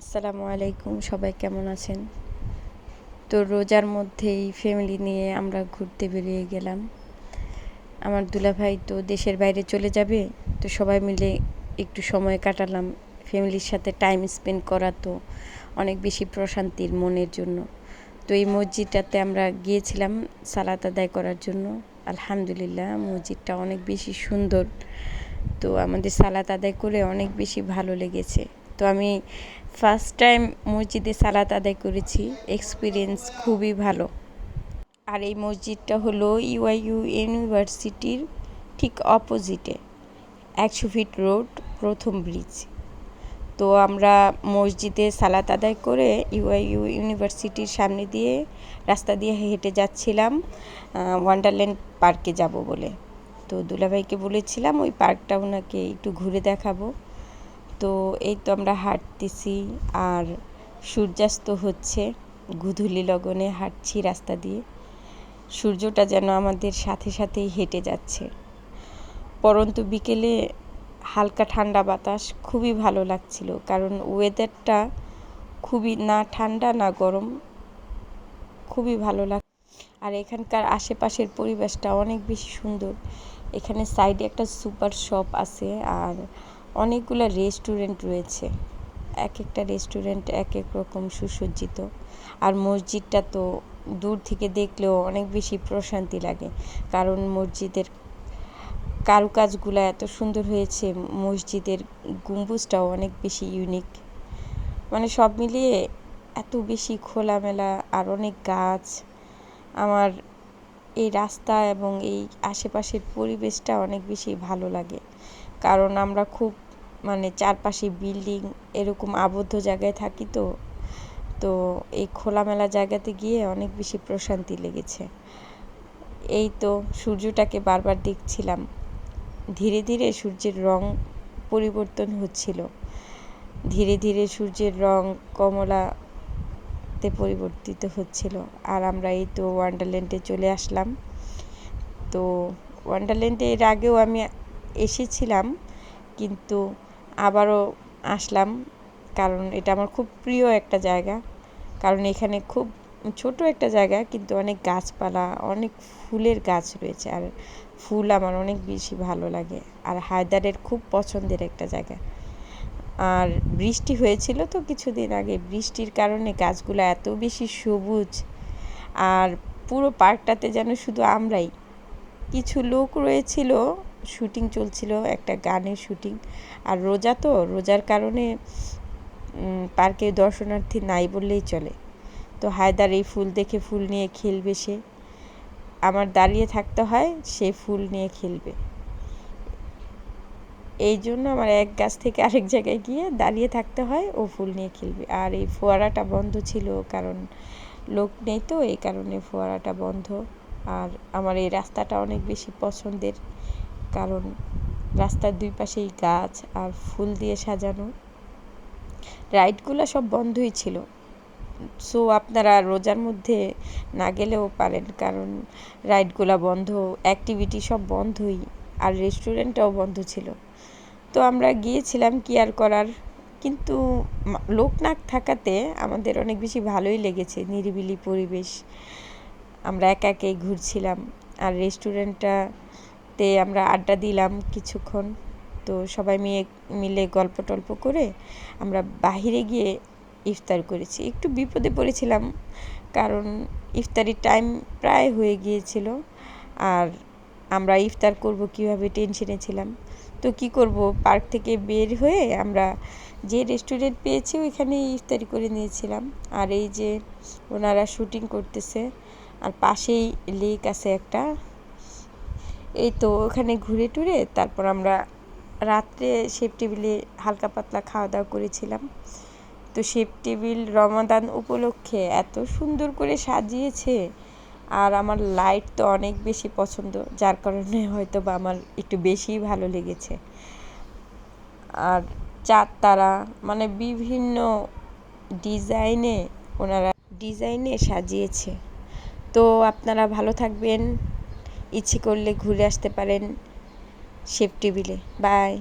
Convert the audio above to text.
আসসালামু আলাইকুম, সবাই কেমন আছেন? তো রোজার মধ্যেই ফ্যামিলি নিয়ে আমরা ঘুরতে বেরিয়ে গেলাম। আমার দুলাভাই তো দেশের বাইরে চলে যাবে, তো সবাই মিলে একটু সময় কাটালাম। ফ্যামিলির সাথে টাইম স্পেন্ড করা তো অনেক বেশি প্রশান্তির মনের জন্য। তো এই মসজিদটাতে আমরা গিয়েছিলাম সালাত আদায় করার জন্য। আলহামদুলিল্লাহ, মসজিদটা অনেক বেশি সুন্দর। তো আমাদের সালাত আদায় করে অনেক বেশি ভালো লেগেছে। তো আমি ফার্স্ট টাইম মসজিদে সালাত আদায় করেছি। এক্সপিরিয়েন্স খুবই ভালো। আর এই মসজিদটা হলো ইউআইইউ ইউনিভার্সিটির ঠিক অপোজিটে একশো ফিট রোড প্রথম ব্রিজ তো আমরা মসজিদে সালাত আদায় করে ইউআইইউ ইউনিভার্সিটির সামনে দিয়ে রাস্তা দিয়ে হেঁটে যাচ্ছিলাম ওয়ান্ডারল্যান্ড পার্কে যাব বলে। তো দুলাভাইকে বলেছিলাম, ওই পার্কটা ওনাকে একটু ঘুরে দেখাবো। তো এই তো আমরা হাঁটতেছি আর সূর্যাস্ত হচ্ছে গুধুলি লগনে হাঁটছি রাস্তা দিয়ে। সূর্যটা যেন আমাদের সাথে সাথেই হেঁটে যাচ্ছে। পরন্তু বিকেলে হালকা ঠান্ডা বাতাস খুবই ভালো লাগছিল কারণ ওয়েদারটা খুবই না ঠান্ডা না গরম, খুবই ভালো লাগ আর এখানকার আশেপাশের পরিবেশটা অনেক বেশি সুন্দর। এখানে সাইডে একটা সুপার শপ আছে আর অনেকগুলো রেস্টুরেন্ট রয়েছে। এক একটা রেস্টুরেন্ট এক এক রকম সুসজ্জিত। আর মসজিদটা তো দূর থেকে দেখলেও অনেক বেশি প্রশান্তি লাগে। কারণ মসজিদের কারুকাজগুলো এত সুন্দর হয়েছে, মসজিদের গম্বুজটাও অনেক বেশি ইউনিক মানে সব মিলিয়ে এত বেশি খোলামেলা আর অনেক গাছ। আমার এই রাস্তা এবং এই আশেপাশের পরিবেশটা অনেক বেশি ভালো লাগে। কারণ আমরা খুব মানে চারপাশে বিল্ডিং এরকম আবদ্ধ জায়গায় থাকি তো তো এই খোলামেলা জায়গাতে গিয়ে অনেক বেশি প্রশান্তি লেগেছে। এই তো সূর্যটাকে বারবার দেখছিলাম। ধীরে ধীরে সূর্যের রং পরিবর্তন হচ্ছিল। ধীরে ধীরে সূর্যের রং কমলাতে পরিবর্তিত হচ্ছিল। আর আমরা এই তো ওয়ান্ডারল্যান্ডে চলে আসলাম। তো ওয়ান্ডারল্যান্ডে এর আগেও আমি এসেছিলাম, কিন্তু আবারও আসলাম, কারণ এটা আমার খুব প্রিয় একটা জায়গা। কারণ এখানে খুব ছোট একটা জায়গা, কিন্তু অনেক গাছপালা, অনেক ফুলের গাছ রয়েছে। আর ফুল আমার অনেক বেশি ভালো লাগে। আর হায়দারের খুব পছন্দের একটা জায়গা। আর বৃষ্টি হয়েছিল তো কিছুদিন আগে। বৃষ্টির কারণে গাছগুলো এত বেশি সবুজ। আর পুরো পার্কটাতে যেন শুধু আমরাই। কিছু লোক রয়েছিল শুটিং চলছিল, একটা গানের শুটিং আর রোজা তো, রোজার কারণে পার্কে দর্শনার্থী নাই বললেই চলে। তো হায়দার এই ফুল দেখে ফুল নিয়ে খেলবে সে। আমার দাঁড়িয়ে থাকতে হয়, সে ফুল নিয়ে খেলবে। এই জন্য আমার এক গাছ থেকে আরেক জায়গায় গিয়ে দাঁড়িয়ে থাকতে হয়, ও ফুল নিয়ে খেলবে। আর এই ফোয়ারাটা বন্ধ ছিল, কারণ লোক নেই তো, এই কারণে ফোয়ারাটা বন্ধ। আর আমার এই রাস্তাটা অনেক বেশি পছন্দের। কারণ রাস্তার দুই পাশেই গাছ আর ফুল দিয়ে সাজানো। রাইডগুলো সব বন্ধই ছিল। সো আপনারা রোজার মধ্যে না গেলেও পারেন, কারণ রাইডগুলো বন্ধ অ্যাক্টিভিটি সব বন্ধই আর রেস্টুরেন্টটাও বন্ধ ছিল। তো আমরা গিয়েছিলাম কি আর করার, কিন্তু লোক না থাকাতে আমাদের অনেক বেশি ভালোই লেগেছে, নিরিবিলি পরিবেশ। আমরা একা একাই ঘুরছিলাম আর রেস্টুরেন্টটাতে আমরা আড্ডা দিলাম কিছুক্ষণ। তো সবাই মিলে মিলে গল্প টল্প করে আমরা বাহিরে গিয়ে ইফতার করেছি। একটু বিপদে পড়েছিলাম, কারণ ইফতারির টাইম প্রায় হয়ে গিয়েছিল। আর আমরা ইফতার করব কীভাবে টেনশনে ছিলাম। তো কি করব? পার্ক থেকে বের হয়ে আমরা যে রেস্টুরেন্ট পেয়েছি ওইখানে ইফতারি করে নিয়েছিলাম। আর এই যে ওনারা শুটিং করতেছে, আর পাশেই লেক আছে একটা। এই তো ওখানে ঘুরে টুরে তারপর আমরা রাত্রে শেপ টেবিলে হালকা পাতলা খাওয়া দাওয়া করেছিলাম। তো শেপ টেবিল রমাদান উপলক্ষে এত সুন্দর করে সাজিয়েছে আর আমার লাইট তো অনেক বেশি পছন্দ, যার কারণে হয়তো বা আমার একটু বেশিই ভালো লেগেছে। আর চার তারা মানে বিভিন্ন ডিজাইনে ওনারা ডিজাইনে সাজিয়েছে। তো আপনারা ভালো থাকবেন। ইচ্ছে করলে ঘুরে আসতে পারেন শেপ টেবিলে। বাই।